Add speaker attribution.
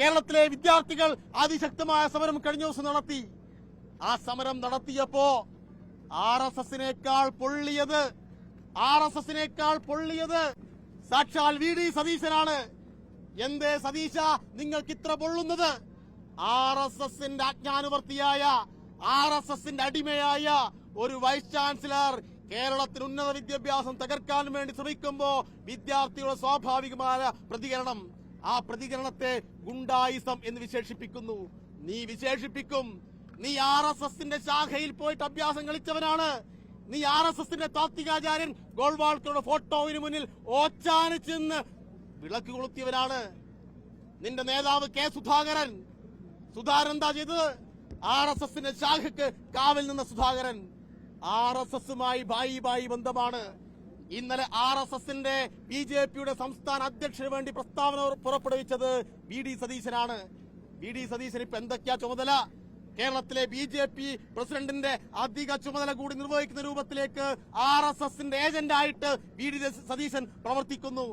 Speaker 1: കേരളത്തിലെ വിദ്യാർത്ഥികൾ അതിശക്തമായ സമരം കഴിഞ്ഞ ദിവസം നടത്തി. ആ സമരം നടത്തിയപ്പോ ആർ എസ് എസിനേക്കാൾ പൊള്ളിയത് ആർ എസ് എസിനേക്കാൾ പൊള്ളിയത് സാക്ഷാൽ വി ഡി സതീശനാണ്. എന്തേ സതീശ നിങ്ങൾക്ക് ഇത്ര പൊള്ളുന്നത്? ആർ എസ് എസിന്റെ അജ്ഞാനുവർത്തിയായ ആർ എസ് എസിന്റെ അടിമയായ ഒരു വൈസ് ചാൻസലർ കേരളത്തിൽ ഉന്നത വിദ്യാഭ്യാസം തകർക്കാൻ വേണ്ടി ശ്രമിക്കുമ്പോ വിദ്യാർത്ഥികളുടെ സ്വാഭാവികമായ പ്രതികരണം. ആ പ്രതികരണത്തെ ഗുണ്ടായിസം എന്ന് വിശേഷിപ്പിക്കുന്നു. നീ വിശേഷിപ്പിക്കും. നീ ആർ എസ് എസിന്റെ ശാഖയിൽ പോയിട്ട് അഭ്യാസം കളിച്ചവനാണ്. നീ ആർ എസ് എസിന്റെ താത്വികാചാര്യൻ ഗോൾവാൾക്കറുടെ ഫോട്ടോവിന് മുന്നിൽ ഓച്ചാനിച്ചെന്ന് വിളക്ക് കൊളുത്തിയവനാണ്. നിന്റെ നേതാവ് കെ സുധാകരൻ. സുധാകരൻ എന്താ ചെയ്തത്? ആർ എസ് എസിന്റെ ശാഖക്ക് കാവൽ നിന്ന സുധാകരൻ. ആർ എസ് എസുമായി ബായി ബായി ബന്ധമാണ്. ഇന്നലെ ആർ എസ് എസിന്റെ ബി ജെ പിയുടെ സംസ്ഥാന അധ്യക്ഷന് വേണ്ടി പ്രസ്താവന പുറപ്പെടുവിച്ചത് വി ഡി സതീശനാണ്. വി ഡി സതീശൻ ഇപ്പൊ എന്തൊക്കെയാ ചുമതല? കേരളത്തിലെ ബി ജെ പി പ്രസിഡന്റിന്റെ അധിക ചുമതല കൂടി നിർവഹിക്കുന്ന രൂപത്തിലേക്ക് ആർ എസ് എസിന്റെ ഏജന്റായിട്ട് വി ഡി സതീശൻ പ്രവർത്തിക്കുന്നു.